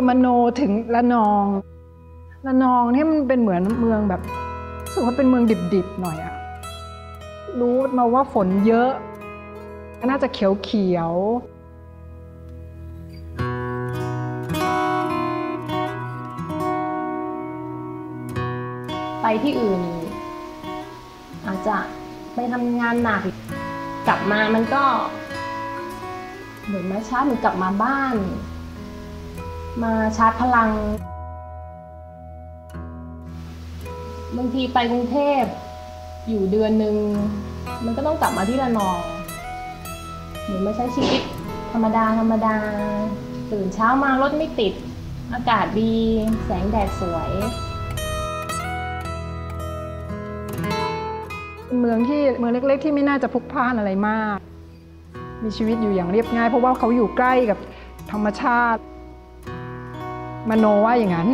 ือมโนถึงละนองละนองเนี่ยมันเป็นเหมือนเมืองแบบรู้สึกว่าเป็นเมืองดิบๆหน่อยอะรู้มาว่าฝนเยอะ น่าจะเขียวๆไปที่อื่น อาจจะไปทำงานหนักกลับมามันก็ เหมือนมาช้าเหมือนกลับมาบ้าน มาชาร์จพลัง บางทีไปกรุงเทพอยู่เดือนหนึ่งมันก็ต้องกลับมาที่ระนองหมือมาใช้ชีวิตธรรมดาธรรมดา ตื่นเช้ามารถไม่ติด อากาศดี แสงแดดสวยเป็นเมืองที่เมืองเล็ก ๆ ที่ไม่น่าจะพลุกพล่านอะไรมาก มีชีวิตอยู่อย่างเรียบง่าย เพราะว่าเขาอยู่ใกล้กับธรรมชาติ มโนว่าอย่างนั้น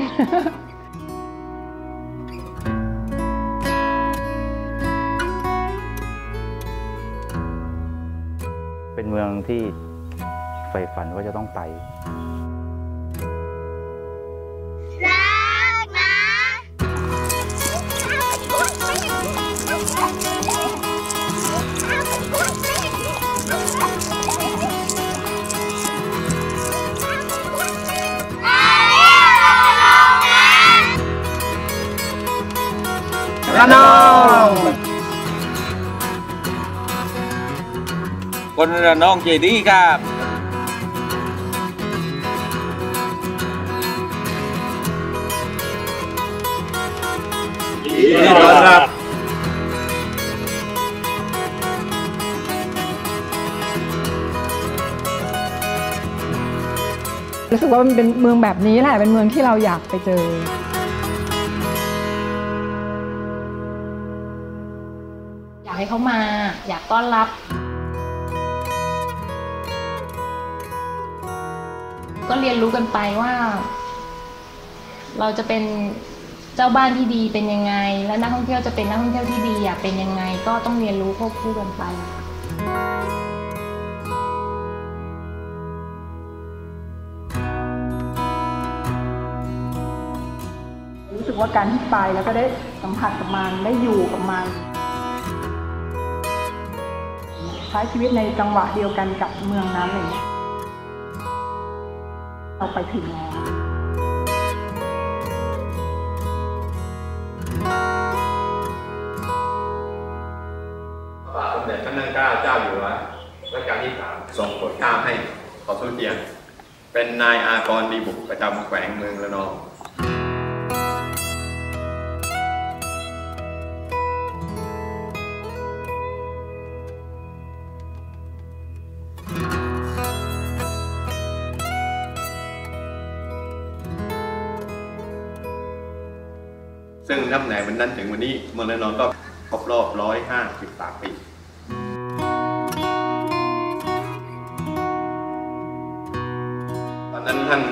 เป็นเมืองที่ใฝ่ฝันว่าจะต้องไป ระนองคนระนองเจดีครับยินดีต้อนรับรู้สึกว่ามันเป็นเมืองแบบนี้แหละ เป็นเมืองที่เราอยากไปเจอ อยากให้เขามาอยากต้อนรับ ก็เรียนรู้กันไปว่า เราจะเป็นเจ้าบ้านที่ดีเป็นยังไง และนักท่องเที่ยวจะเป็นนักท่องเที่ยวที่ดีอยากเป็นยังไง ก็ต้องเรียนรู้ควบคู่กันไปรู้สึกว่าการที่ไปแล้วก็ได้สัมผัสกับมันได้อยู่กับมัน ช้ชีวิตในจังหวะเดียวกันกับเมืองนั้นอะไรอย่างเงี้ยเราไปถึงแล้วพระบาทสมเด็จพระนั่งเกล้าเจ้าอยู่หัวรัชกาลที่สามทรงโปรดเกล้าให้ขอสุเทียนเป็นนายอากรดีบุกประจำแขวงเมืองระนอง ซึ่งนับไหนวันนั้นถึงวันนี้เมืองระนองก็ครบรอบ 153 ปีตอนนั้นท่าน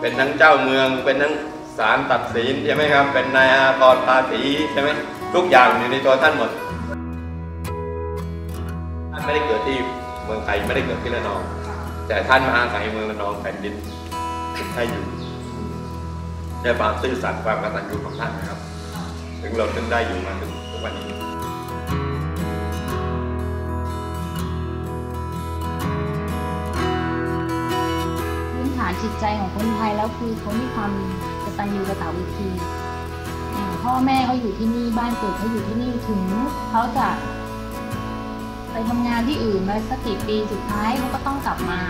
เป็นทั้งเจ้าเมืองเป็นทั้งศาลตัดสินใช่ไหมครับ เป็นนายอากรภาษีใช่ไหมทุกอย่างอยู่ในตัวท่านหมดท่านไม่ได้เกิดที่เมืองไทยไม่ได้เกิดที่ระนอง แต่ท่านมาอาศัยเมืองระนองแผ่นดินให้อยู่ด้วยความซื่อสัตย์ความกตัญญูของท่านนะครับ ถึงเราถึงได้อยู่มาถึงทุกวันนี้พื้นฐานจิตใจของคนไทยแล้วคือเขามีความกตัญญูกตเวทีพ่อแม่เขาอยู่ที่นี่บ้านเกิดเขาอยู่ที่นี่ถึงเขาจะไปทำงานที่อื่นมาสักกี่ปีสุดท้ายเขาก็ต้องกลับมา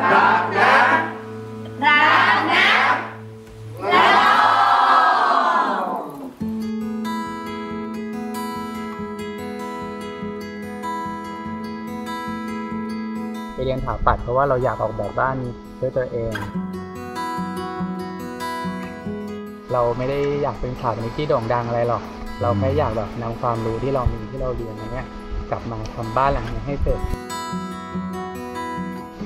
ไปเรียนถาปัดเพราะว่าเราอยากออกแบบบ้านด้วยตัวเอง เราไม่ได้อยากเป็นสถาปนิกที่โด่งดังอะไรหรอก เราแค่อยากแบบนำความรู้ที่เรามีที่เราเรียนอะไรเนี้ยกลับมาทำบ้านหลังนี้ให้เสร็จ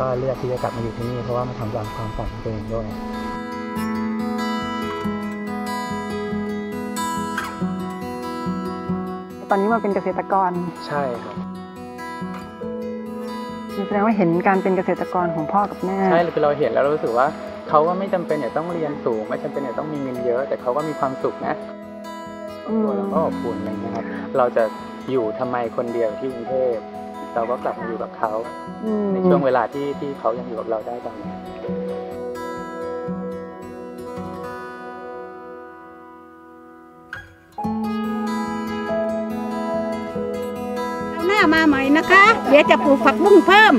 ก็เลือกที่จะกลับมาอยู่ที่นี่เพราะว่ามันทำตามความฝันของตัวเองด้วยตอนนี้มาเป็นเกษตรกรใช่ครับแสดงว่าเห็นการเป็นเกษตรกรของพ่อกับแม่ใช่คือเราเห็นแล้วเรารู้สึกว่าเขาก็ไม่จำเป็นอย่าต้องเรียนสูง ไม่จำเป็นอย่าต้องมีเงินเยอะ แต่เขาก็มีความสุขนะอืมตัวเราก็อบอุ่นอะไรเงี้ยครับเราจะอยู่ทำไมคนเดียวที่กรุงเทพ เราก็กลับมาอยู่กับเขาอืมในช่วงเวลาที่ที่เขายังอยู่กับเราได้ตอนนี้หน้ามาใหม่นะคะ เดี๋ยวจะปลูกผักบุ้งเพิ่ม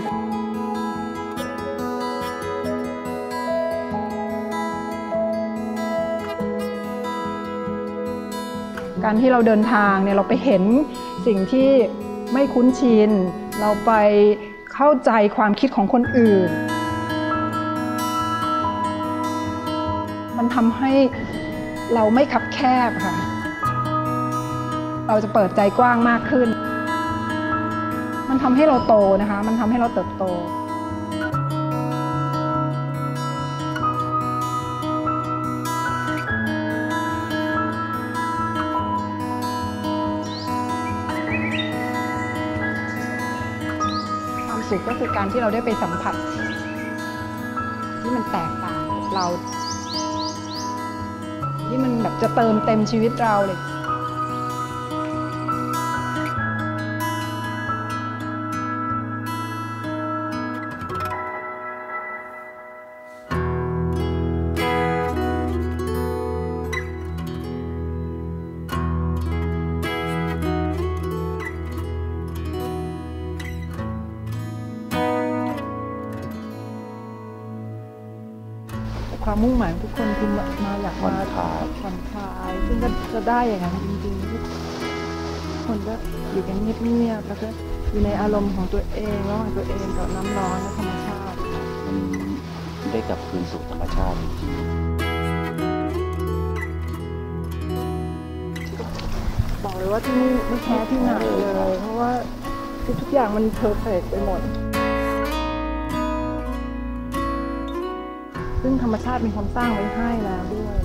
การที่เราเดินทางเนี่ยเราไปเห็นสิ่งที่ไม่คุ้นชิน เราไปเข้าใจความคิดของคนอื่น มันทำให้เราไม่คับแคบค่ะ เราจะเปิดใจกว้างมากขึ้น มันทำให้เราโตนะคะ มันทำให้เราเติบโต สุขก็คือการที่เราได้ไปสัมผัส ที่มันแตกต่างกับเรา ที่มันแบบจะเติมเต็มชีวิตเราเลย ทุกคนคือมามาอยากผ่อมานคลายผ่อนคลาย ซึ่งก็จะได้อย่างนั้นจริงๆทุกคนก็อยู่กันเงียบๆแล้วก็อยู่ในอารมณ์ของตัวเองระหว่างตัวเองกับน้ำร้อนและธรรมชาติ มันได้กลับคืนสู่ธรรมชาติจริงๆบอกเลยว่าที่นี่ไม่แพ้ที่ไหนเลย เพราะว่าทุกๆอย่างมันเพอร์เฟกไปหมด ซึ่งธรรมชาติมีความสร้างไว้ให้แล้วด้วย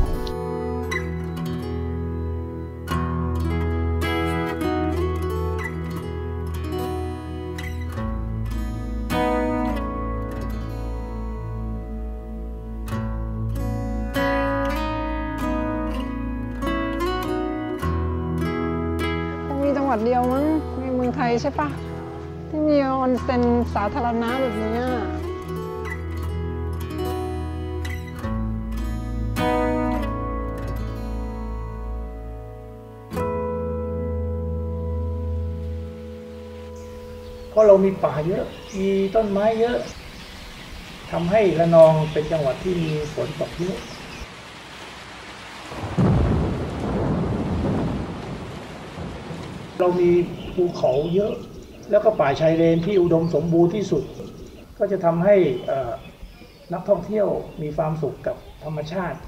คงมีจังหวัดเดียวมั้งในเมืองไทยใช่ปะที่มีออนเซ็นสาธารณะแบบนี้ เพราะเรามีป่าเยอะ มีต้นไม้เยอะทำให้ระนองเป็นจังหวัดที่มีฝนตกเยอะเรามีภูเขาเยอะ แล้วก็ป่าชายเลนที่อุดมสมบูรณ์ที่สุด ก็จะทำให้นักท่องเที่ยวมีความสุขกับธรรมชาติ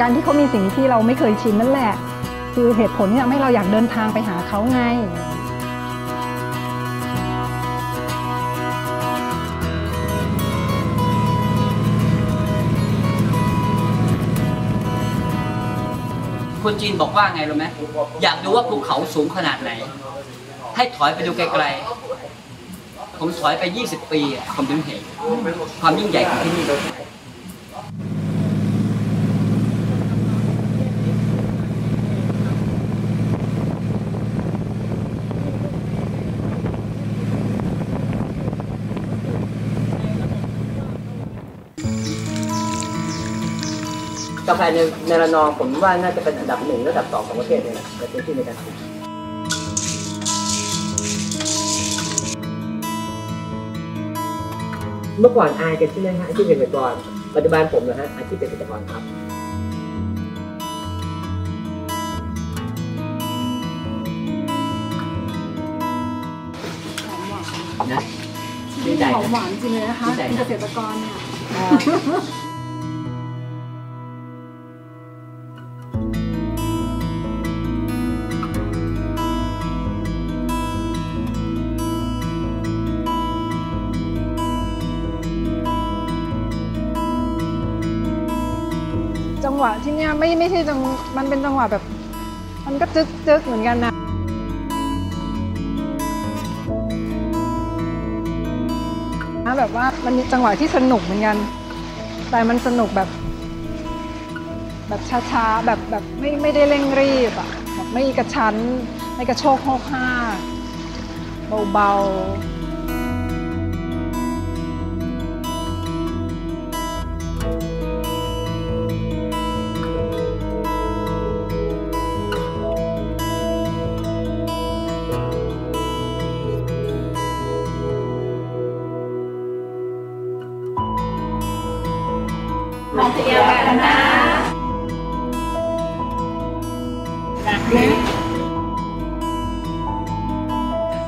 การที่เขามีสิ่งที่เราไม่เคยชินนั่นแหละ คือเหตุผลที่ทำให้เราอยากเดินทางไปหาเขาไง คนจีนบอกว่าไงรู้ไหมอยากดูว่าภูเขาสูงขนาดไหน ให้ถอยไปดูไกลๆ ผมถอยไป 20 ปีอะผมถึงเห็นความยิ่งใหญ่ของที่นี่ กาแฟในในระนองผมว่าน่าจะเป็นอันดับหนึ่งระดับสองของประเทศเลยนะในพื้นที่ในการปลูกเมื่อก่อนอายกันใช่ไหมฮะอาชีพเกษตรกรปัจจุบันผมนะฮะอาชีพเกษตรกรครับนะดีใจหอมหวานจริงเลยนะคะดีใจเป็นนะเกษตรกรเนี่ย ไม่ไม่ใช่จังมันเป็นจังหวะแบบ มันก็จึกจึกเหมือนกันนะนะแบบว่ามันมีจังหวะที่สนุกเหมือนกัน แต่มันสนุกแบบ แบบช้าๆแบบแบบไม่ไม่ได้เร่งรีบอะแบบไม่กระชั้นไม่กระโชกโฮกห้าเบาๆ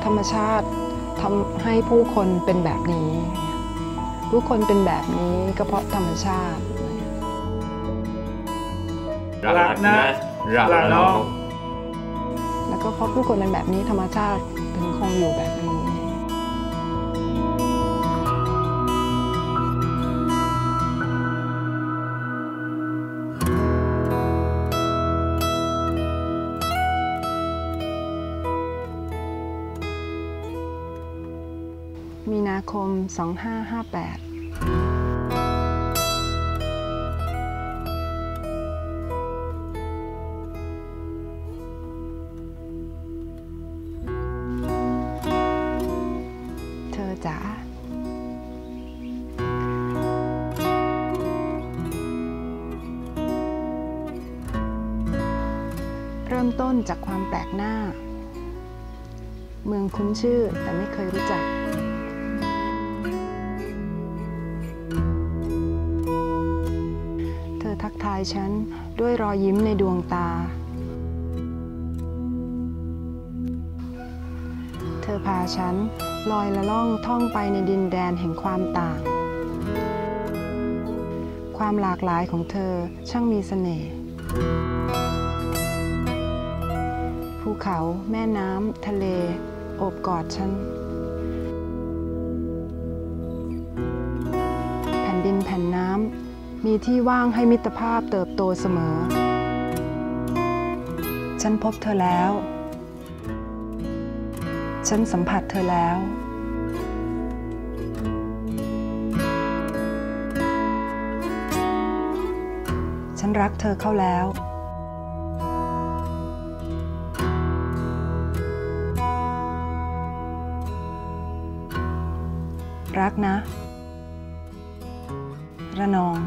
ธรรมชาติทำให้ผู้คนเป็นแบบนี้ ผู้คนเป็นแบบนี้ก็เพราะธรรมชาติ รักนะรักน้องแล้วก็เพราะผู้คนเป็นแบบนี้ธรรมชาติถึงคงอยู่แบบนี้ ม 2558เธอจ๋าเริ่มต้นจากความแปลกหน้า เมืองคุ้นชื่อแต่ไม่เคยรู้จักายฉันด้วยรอยยิ้มในดวงตา เธอพาฉันลอยละล่องท่องไปในดินแดนแห่งความต่าง ความหลากหลายของเธอช่างมีเสน่ห์ ภูเขาแม่น้ำทะเล โอบกอดฉัน มีที่ว่างให้มิตรภาพเติบโตเสมอ ฉันพบเธอแล้ว ฉันสัมผัสเธอแล้ว ฉันรักเธอเข้าแล้วรักนะ ระนอง